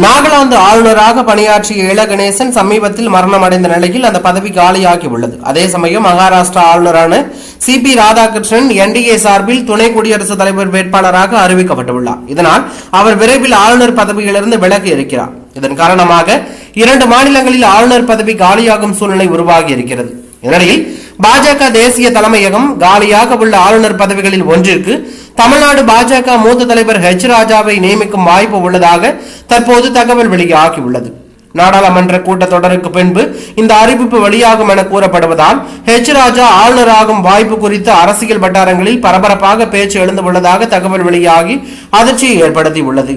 நாகாலாந்து ஆளுநராக பணியாற்றிய இள கணேசன் சமீபத்தில் மரணமடைந்த நிலையில் அந்த பதவி காலியாகி உள்ளது அதே சமயம் மகாராஷ்டிரா ஆளுநரான சி. பி. ராதாகிருஷ்ணன் என்டிஏ சார்பில் துணை குடியரசுத் தலைவர் வேட்பாளராக அறிவிக்கப்பட்டுள்ளார். இதனால் அவர் விரைவில் ஆளுநர் பதவியிலிருந்து விலகி இருக்கிறார். இதன் காரணமாக இரண்டு மாநிலங்களில் ஆளுநர் பதவி காலியாகும் சூழ்நிலை உருவாகி இருக்கிறது. இதனிடையில் பாஜக தேசிய தலைமையகம் காலியாக உள்ள ஆளுநர் பதவிகளில் ஒன்றிற்கு தமிழ்நாடு பாஜக மூத்த தலைவர் ஹெச் ராஜாவை நியமிக்கும் வாய்ப்பு உள்ளதாக தற்போது தகவல் வெளியாகியுள்ளது. நாடாளுமன்ற கூட்டத்தொடருக்கு பின்பு இந்த அறிவிப்பு வெளியாகும் என கூறப்படுவதால் ஹெச் ராஜா ஆளுநராகும் வாய்ப்பு குறித்து அரசியல் வட்டாரங்களில் பரபரப்பாக பேச்சு எழுந்துள்ளதாக தகவல் வெளியாகி அதிர்ச்சியை ஏற்படுத்தியுள்ளது.